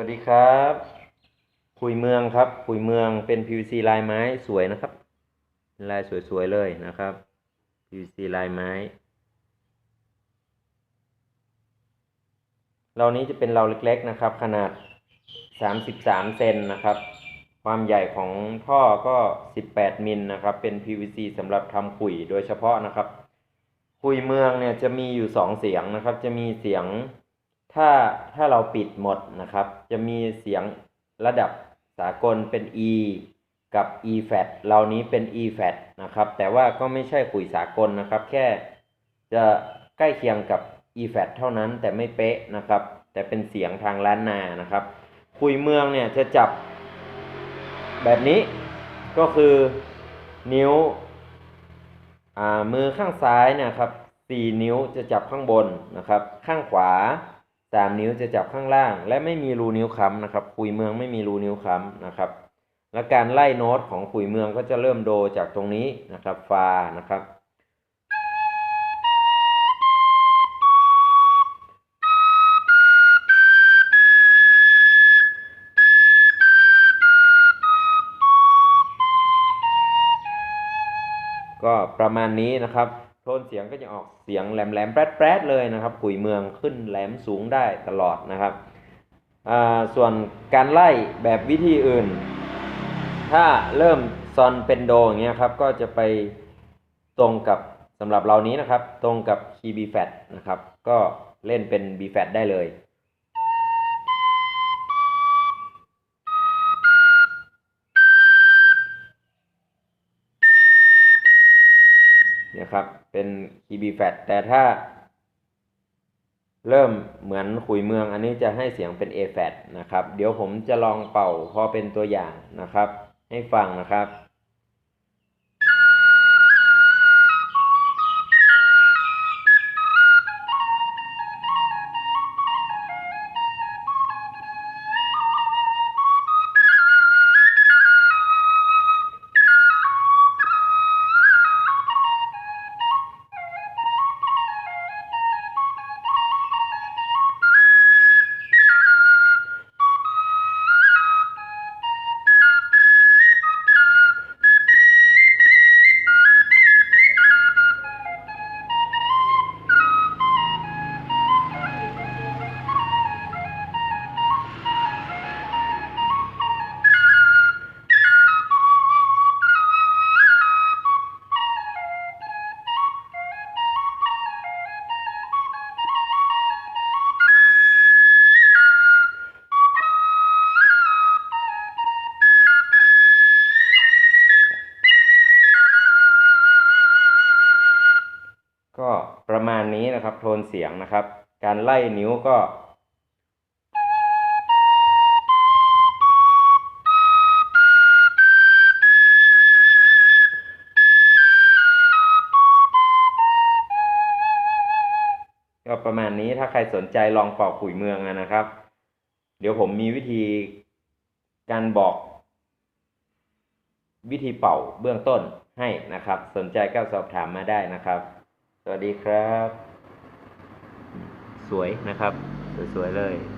วัสดีครับ คุยเมืองครับคุยเมืองเป็น PVC ลายไม้สวยนะครับ ลายสวยๆเลยนะครับ PVC ลายไม้ เรานี้จะเป็นเราเล็กๆนะครับ ขนาด 33เซนนะครับ ความใหญ่ของท่อก็ 18 มิลนะครับ เป็น PVC สำหรับทำขุยโดยเฉพาะนะครับ คุยเมืองเนี่ยจะมีอยู่สองเสียงนะครับ จะมีเสียง ถ้าถ้าเราปิดหมดนะครับ จะมีเสียงระดับสากลเป็น E กับ E flat เรานี้เป็น E flat นะครับ แต่ว่าก็ไม่ใช่ขุยสากลนะครับ แค่จะใกล้เคียงกับ E flat เท่านั้นแต่ไม่เป๊ะนะครับ แต่เป็นเสียงทางล้านนานะครับคุยเมืองเนี่ยจะจับแบบนี้ก็คือนิ้วอ่ามือข้างซ้ายนะครับสี่นิ้วจะจับข้างบนนะครับ ข้างขวา สามนิ้วจะจับข้างล่าง และไม่มีรูนิ้วค้ำนะครับขุยเมืองไม่มีรูนิ้วค้ำนะครับ และการไล่โน้ตของขุยเมืองก็จะเริ่มโดจากตรงนี้นะครับฟานะครับก็ประมาณนี้นะครับ ทนเสียงก็จะออกเสียงแหลมๆแปรดๆเลยนะครับขุยเมืองขึ้นแหลมสูงได้ตลอดนะครับส่วนการไล่แบบวิธีอื่น ถ้าเริ่มซอนเป็นโดอย่างเงี้ยครับ ก็จะไปตรงกับสำหรับเรานี้นะครับ ตรงกับคีย์บีแฟนะครับ ก็เล่นเป็น b f แฟได้เลย นี่ยครับ เป็นคีย์ B flat แต่ถ้า เริ่มเหมือนขุยเมืองอันนี้จะให้เสียงเป็น A flat นะครับ เดี๋ยวผมจะลองเป่าพอเป็นตัวอย่างนะครับ ให้ฟังนะครับ ประมาณนี้นะครับ โทนเสียงนะครับ การไล่นิ้วก็ ก็ประมาณนี้ถ้าใครสนใจลองเป่าขุยเมืองนะครับ เดี๋ยวผมมีวิธีการบอกวิธีเป่าเบื้องต้นให้นะครับ สนใจก็สอบถามมาได้นะครับ วัสดีครับ สวยนะครับ สวยๆเลย